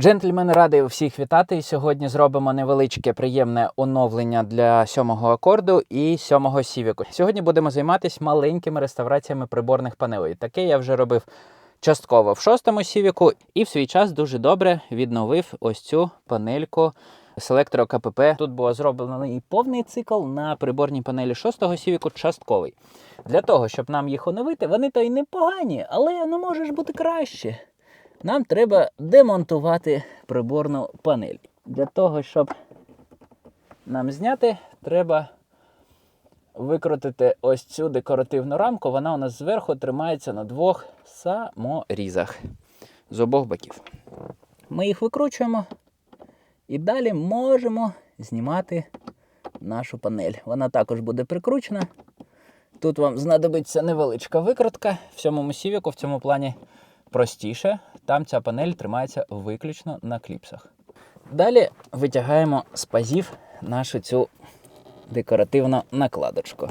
Джентльмени, радий всіх вітати. Сьогодні зробимо невеличке приємне оновлення для сьомого акорду і сьомого сівіку. Сьогодні будемо займатися маленькими реставраціями приборних панелей. Таке я вже робив частково в шостому сівіку, і в свій час дуже добре відновив ось цю панельку селектора КПП. Тут було зроблено і повний цикл на приборній панелі шостого сівіку, частковий. Для того, щоб нам їх оновити, вони то й непогані, але не може ж бути краще нам треба демонтувати приборну панель. Для того, щоб нам зняти, треба викрутити ось цю декоративну рамку. Вона у нас зверху тримається на двох саморізах з обох боків. Ми їх викручуємо і далі можемо знімати нашу панель. Вона також буде прикручена. Тут вам знадобиться невеличка викрутка. В сьомому сівіку в цьому плані простіше. Там ця панель тримається виключно на кліпсах. Далі витягаємо з пазів нашу цю декоративну накладочку.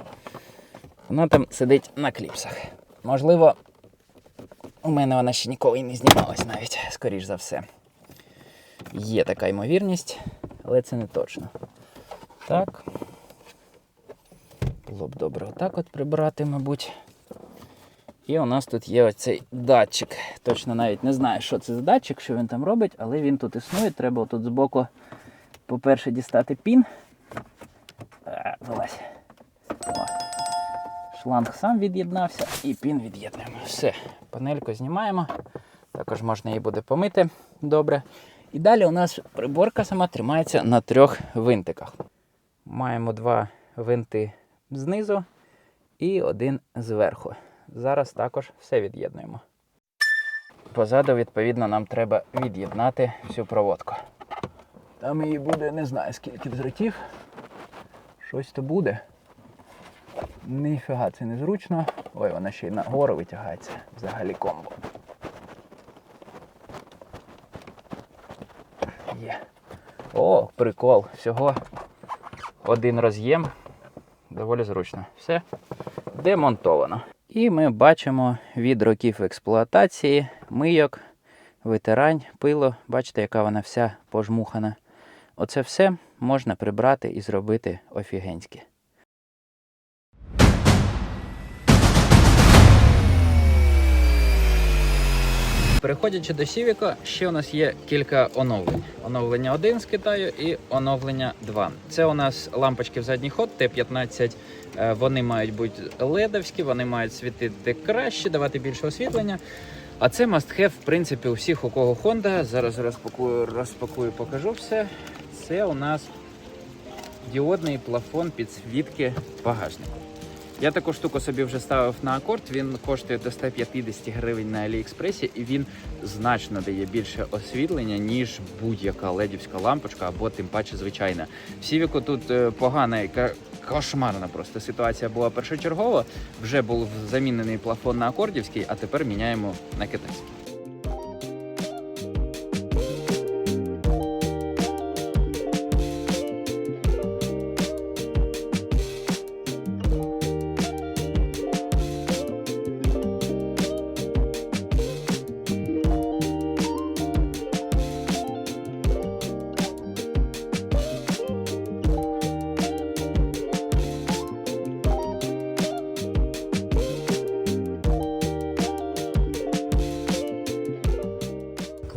Вона там сидить на кліпсах. Можливо, у мене вона ще ніколи не знімалась навіть, скоріш за все. Є така ймовірність, але це не точно. Так. Було б добре отак от прибрати, мабуть. І у нас тут є оцей датчик. Точно навіть не знаю, що це за датчик, що він там робить, але він тут існує. Треба тут збоку, по-перше, дістати пін. Вилазь. О. Шланг сам від'єднався і пін від'єднуємо. Все, панельку знімаємо. Також можна її буде помити добре. І далі у нас приборка сама тримається на трьох винтиках. Маємо два винти знизу і один зверху. Зараз також все від'єднуємо. Позаду, відповідно, нам треба від'єднати всю проводку. Там її буде, не знаю скільки дротів. Щось то буде. Ніфіга, це незручно. Ой, вона ще й нагору витягається. Взагалі комбо. Є. О, прикол. Всього один роз'єм. Доволі зручно. Все демонтовано. І ми бачимо від років експлуатації мийок, витирань, пило. Бачите, яка вона вся пожмухана. Оце все можна прибрати і зробити офігенськи. Переходячи до Сівіка, ще у нас є кілька оновлень. Оновлення 1 з Китаю і оновлення 2. Це у нас лампочки в задній ход Т-15. Е, Вони мають бути ледовські, вони мають світити краще, давати більше освітлення. А це must have, в принципі, у всіх, у кого Honda. Зараз розпакую, розпакую, покажу все. Це у нас діодний плафон підсвітки багажнику. Я таку штуку собі вже ставив на акорд. Він коштує до 150 гривень на Аліекспресі, і він значно дає більше освітлення, ніж будь-яка ледівська лампочка або тим паче звичайна. В Сівіку тут е, погана і кошмарна просто ситуація була першочергова. Вже був замінений плафон на акордівський, а тепер міняємо на китайський.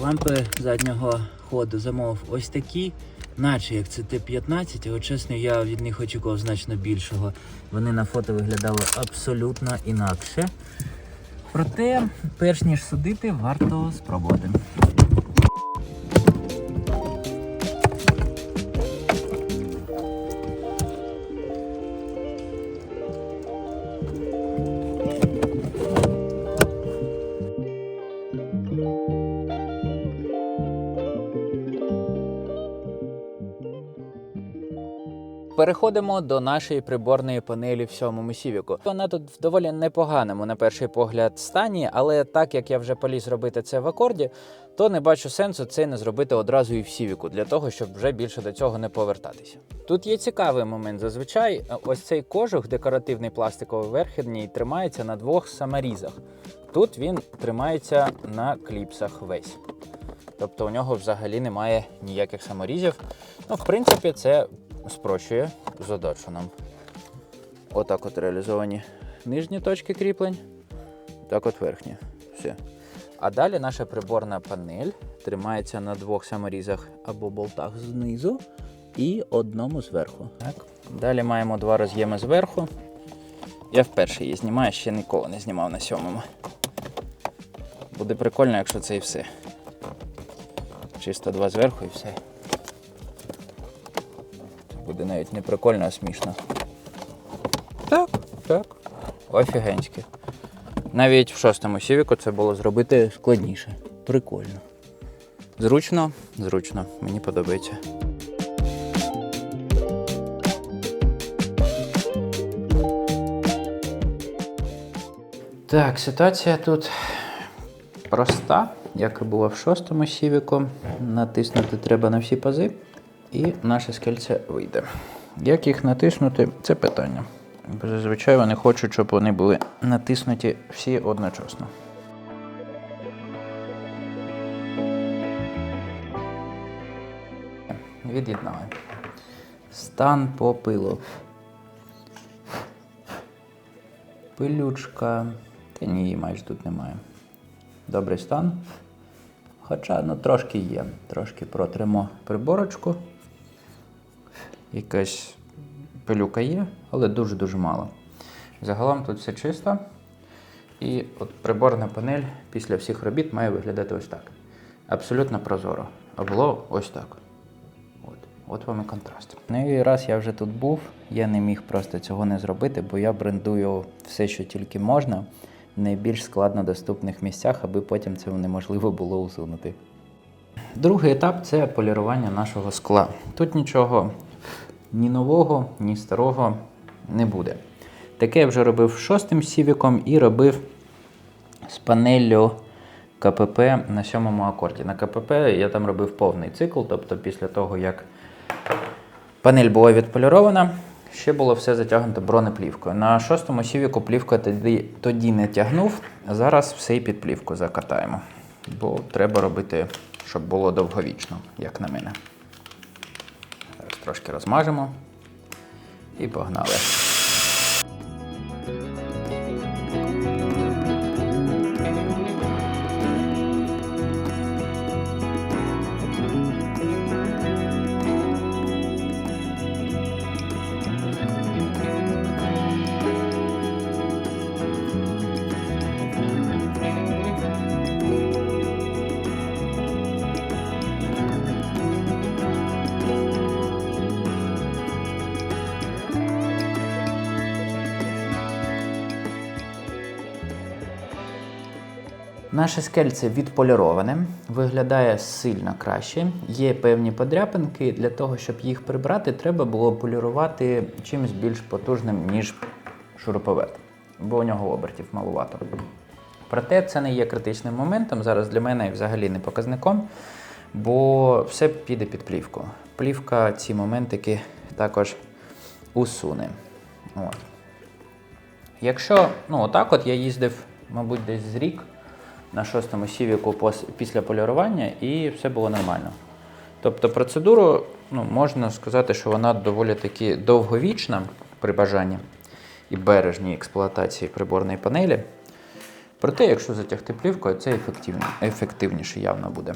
Лампи заднього ходу замовив ось такі, наче як це Т-15, але чесно, я від них очікував значно більшого. Вони на фото виглядали абсолютно інакше. Проте, перш ніж судити, варто спробувати. Переходимо до нашої приборної панелі в сьомому сівіку. Вона тут в доволі непоганому, на перший погляд, стані, але так як я вже поліз робити це в акорді, то не бачу сенсу це не зробити одразу і в сівіку, для того, щоб вже більше до цього не повертатися. Тут є цікавий момент. Зазвичай ось цей кожух, декоративний пластиковий верхній, тримається на двох саморізах. Тут він тримається на кліпсах весь. Тобто у нього взагалі немає ніяких саморізів. Ну, в принципі, це спрощує задачу нам. Отак от реалізовані нижні точки кріплень, так от верхні. Все. А далі наша приборна панель тримається на двох саморізах або болтах знизу і одному зверху. Так. Далі маємо два роз'єми зверху. Я вперше її знімаю, ще ніколи не знімав на сьомому. Буде прикольно, якщо це і все. Чисто два зверху і все. Буде навіть не прикольно, а смішно. Так, так. Офігенськи. Навіть в шостому сівіку це було зробити складніше. Прикольно. Зручно, зручно, мені подобається. Так, ситуація тут проста, як і було в шостому сівіку. Натиснути треба на всі пази, і наше скельце вийде. Як їх натиснути, це питання. Бо зазвичай вони хочуть, щоб вони були натиснуті всі одночасно. Від'єднали. Стан по пилу. Пилючка. Та ні, її майже тут немає. Добрий стан. Хоча ну, трошки є. Трошки протримо приборочку. Якась пилюка є, але дуже-дуже мало. Загалом тут все чисто. І от приборна панель після всіх робіт має виглядати ось так. Абсолютно прозоро. А було ось так. От, от вам і контраст. Ну і раз я вже тут був, я не міг просто цього не зробити, бо я брендую все, що тільки можна, в найбільш складно доступних місцях, аби потім це неможливо було усунути. Другий етап це полірування нашого скла. Тут нічого ні нового, ні старого не буде. Таке я вже робив шостим сівіком і робив з панеллю КПП на сьомому акорді. На КПП я там робив повний цикл, тобто після того, як панель була відполірована, ще було все затягнуто бронеплівкою. На шостому сівіку плівка тоді, тоді не тягнув, зараз все і під плівку закатаємо. Бо треба робити, щоб було довговічно, як на мене. Трошки розмажемо і погнали. Наше скельце відполіроване, виглядає сильно краще. Є певні подряпинки. Для того, щоб їх прибрати, треба було полірувати чимось більш потужним, ніж шуруповерт, бо у нього обертів малувато. Проте це не є критичним моментом. Зараз для мене і взагалі не показником, бо все піде під плівку. Плівка ці моментики також усуне. От. Якщо ну, отак от я їздив, мабуть, десь з рік на шостому сівіку після полірування, і все було нормально. Тобто процедуру ну, можна сказати, що вона доволі таки довговічна при бажанні і бережній експлуатації приборної панелі. Проте, якщо затягти плівкою, це ефективніше явно буде.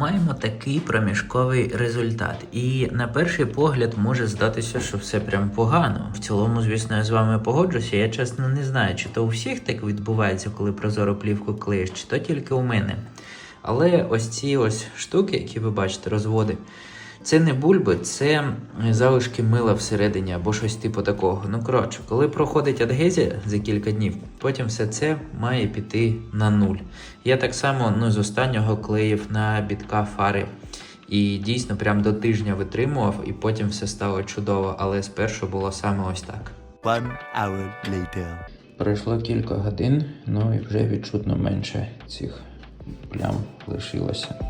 Маємо такий проміжковий результат, і на перший погляд може здатися, що все прям погано. В цілому, звісно, я з вами погоджуся. Я чесно не знаю, чи то у всіх так відбувається, коли прозору плівку клеїш, чи то тільки у мене. Але ось ці ось штуки, які ви бачите, розводи, Це не бульби, це залишки мила всередині або щось типу такого. Ну коротше, коли проходить адгезія за кілька днів, потім все це має піти на нуль. Я так само ну, з останнього клеїв на бітка фари. І дійсно прям до тижня витримував, і потім все стало чудово, але спершу було саме ось так. One hour later. Пройшло кілька годин, ну і вже відчутно менше цих плям лишилося.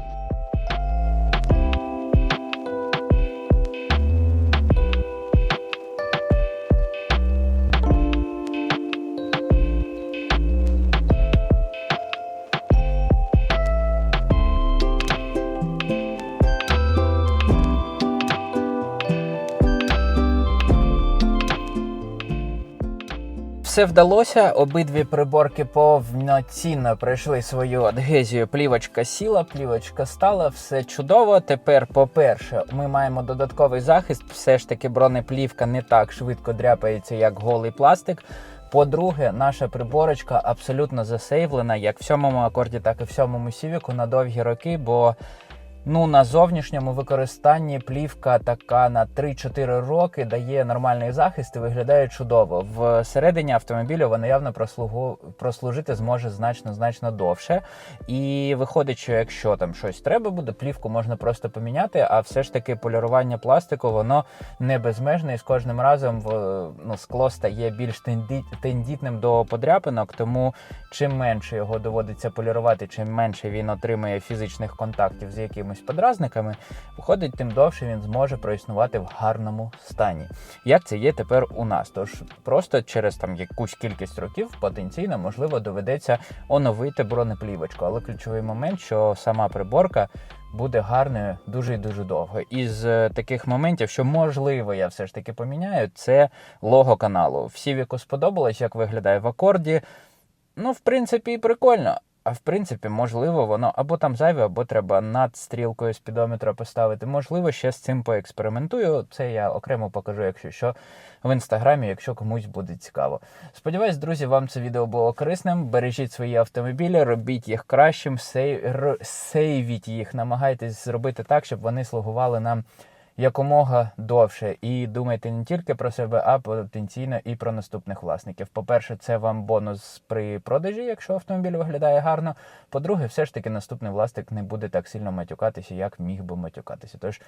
Все вдалося. Обидві приборки повноцінно пройшли свою адгезію. Плівочка сіла, плівочка стала, все чудово. Тепер, по-перше, ми маємо додатковий захист. Все ж таки, бронеплівка не так швидко дряпається, як голий пластик. По-друге, наша приборочка абсолютно засейвлена, як в сьомому акорді, так і в сьомому сівіку на довгі роки, бо Ну, на зовнішньому використанні плівка така на 3-4 роки дає нормальний захист і виглядає чудово. Всередині автомобілю вона явно прослугу... прослужити зможе значно значно довше. І виходить, що якщо там щось треба буде, плівку можна просто поміняти, а все ж таки полірування пластику воно не безмежне, і з кожним разом в... ну, скло стає більш тендітним до подряпинок, тому чим менше його доводиться полірувати, чим менше він отримує фізичних контактів з якимось подразниками, виходить, тим довше він зможе проіснувати в гарному стані. Як це є тепер у нас? Тож просто через там якусь кількість років потенційно можливо доведеться оновити бронеплівочку. Але ключовий момент, що сама приборка. Буде гарною дуже і дуже довго. Із е, таких моментів, що можливо, я все ж таки поміняю, це лого каналу. Всі віку сподобалось, як виглядає в акорді. Ну, в принципі, і прикольно. А в принципі, можливо, воно або там зайве, або треба над стрілкою спідометра поставити. Можливо, ще з цим поекспериментую. Це я окремо покажу, якщо що, в інстаграмі, якщо комусь буде цікаво. Сподіваюсь, друзі, вам це відео було корисним. Бережіть свої автомобілі, робіть їх кращим, сейвіть їх, намагайтесь зробити так, щоб вони слугували нам якомога довше. І думайте не тільки про себе, а потенційно і про наступних власників. По-перше, це вам бонус при продажі, якщо автомобіль виглядає гарно. По-друге, все ж таки наступний власник не буде так сильно матюкатися, як міг би матюкатися. Тож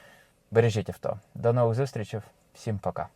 бережіть авто. До нових зустрічей, всім пока.